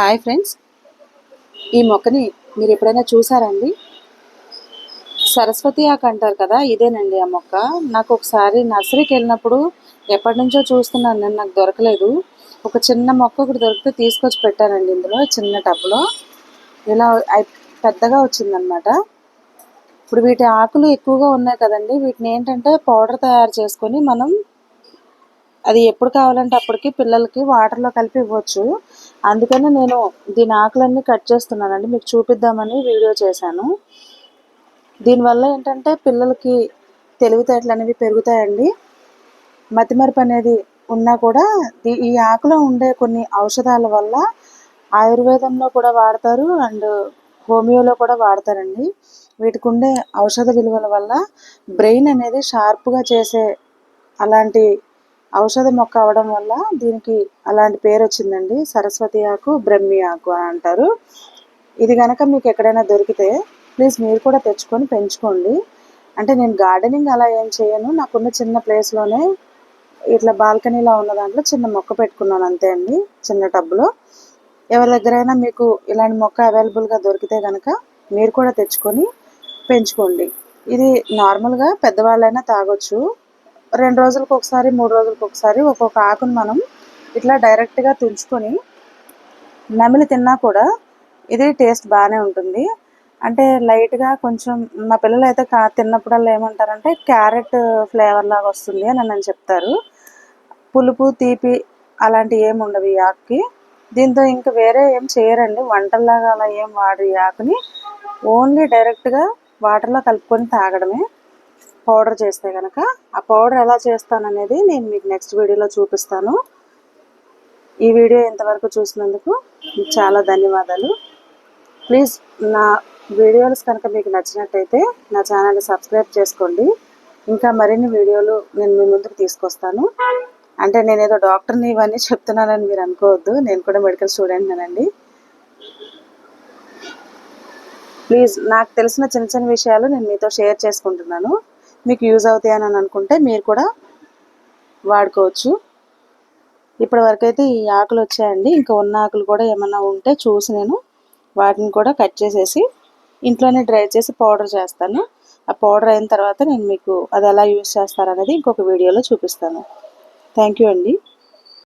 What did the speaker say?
Hi friends. ఈ మొక్కని మీరు ఎప్పుడైనా చూసారండి సరస్వతి ఆకు అంటారు కదా ఇదేనండి ఆ మొక్క. నాకు ఒకసారి నర్సరీకి వెళ్ళినప్పుడు ఎప్పటి నుంచో చూస్తున్నాను నేను నాకు దొరకలేదు. ఒక చిన్న మొక్క ఒకటి దొరికితే తీసుకొచ్చి పెట్టానండి ఇందులో చిన్న టబ్లో. ఇలా పెద్దగా వచ్చిందనమాట. ఇప్పుడు వీటి ఆకులు ఎక్కువగా ఉన్నాయి కదండి వీటిని ఏంటంటే పౌడర్ తయారు చేసుకొని మనం అది ఎప్పుడు కావాలంటే అప్పటికి పిల్లలకి వాటర్లో కలిపి ఇవ్వచ్చు. అందుకని నేను దీని ఆకులన్నీ కట్ చేస్తున్నానండి. మీకు చూపిద్దామని వీడియో చేశాను. దీనివల్ల ఏంటంటే పిల్లలకి తెలివితేటలు అనేవి పెరుగుతాయండి. మతిమరుపు అనేది ఉన్నా కూడా ఈ ఆకులో ఉండే కొన్ని ఔషధాల వల్ల ఆయుర్వేదంలో కూడా వాడతారు అండ్ హోమియోలో కూడా వాడతారండి. వీటికి ఉండే ఔషధ విలువల వల్ల బ్రెయిన్ అనేది షార్ప్గా చేసే అలాంటి ఔషధ మొక్క అవడం వల్ల దీనికి అలాంటి పేరు వచ్చిందండి. సరస్వతి ఆకు బ్రహ్మి ఆకు అని అంటారు. ఇది కనుక మీకు ఎక్కడైనా దొరికితే ప్లీజ్ మీరు కూడా తెచ్చుకొని పెంచుకోండి. అంటే నేను గార్డెనింగ్ అలా ఏం చేయను. నాకున్న చిన్న ప్లేస్లోనే ఇట్లా బాల్కనీలో ఉన్న దాంట్లో చిన్న మొక్క పెట్టుకున్నాను అంతే అండి చిన్న టబ్లో. ఎవరి దగ్గరైనా మీకు ఇలాంటి మొక్క అవైలబుల్గా దొరికితే కనుక మీరు కూడా తెచ్చుకొని పెంచుకోండి. ఇది నార్మల్గా పెద్దవాళ్ళైనా తాగొచ్చు. రెండు రోజులకు ఒకసారి మూడు రోజులకు ఒకసారి ఒక్కొక్క ఆకును మనం ఇట్లా డైరెక్ట్గా తుంచుకొని నమిలి తిన్నా కూడా ఇది టేస్ట్ బాగానే ఉంటుంది. అంటే లైట్గా కొంచెం మా పిల్లలు అయితే కా తిన్నప్పుడల్లా ఏమంటారంటే క్యారెట్ ఫ్లేవర్ లాగా వస్తుంది అని నన్ను చెప్తారు. పులుపు తీపి అలాంటివి ఏమి ఉండవు ఈ ఆకుకి. దీంతో ఇంకా వేరే ఏం చేయరండి. వంటల్లాగా అలా ఏం వాడరు ఈ ఆకుని. ఓన్లీ డైరెక్ట్గా వాటర్లో కలుపుకొని తాగడమే. పౌడర్ చేస్తే కనుక ఆ పౌడర్ ఎలా చేస్తాననేది నేను మీకు నెక్స్ట్ వీడియోలో చూపిస్తాను. ఈ వీడియో ఇంతవరకు చూసినందుకు చాలా ధన్యవాదాలు. ప్లీజ్ నా వీడియోస్ కనుక మీకు నచ్చినట్టయితే నా ఛానల్ని సబ్స్క్రైబ్ చేసుకోండి. ఇంకా మరిన్ని వీడియోలు నేను మీ ముందుకు తీసుకొస్తాను. అంటే నేను ఏదో డాక్టర్ని ఇవన్నీ చెప్తున్నానని మీరు అనుకోవద్దు. నేను కూడా మెడికల్ స్టూడెంట్నేనండి ప్లీజ్ నాకు తెలిసిన చిన్న చిన్న విషయాలు నేను మీతో షేర్ చేసుకుంటున్నాను. మీకు యూజ్ అవుతాయని అని అనుకుంటే మీరు కూడా వాడుకోవచ్చు. ఇప్పటి వరకు అయితే ఈ ఆకులు వచ్చాయండి. ఇంకా ఉన్న ఆకులు కూడా ఏమన్నా ఉంటే చూసి నేను వాటిని కూడా కట్ చేసేసి ఇంట్లోనే డ్రై చేసి పౌడర్ చేస్తాను. ఆ పౌడర్ అయిన తర్వాత నేను మీకు అది ఎలా యూజ్ చేస్తారనేది ఇంకొక వీడియోలో చూపిస్తాను. థ్యాంక్ యూ అండి.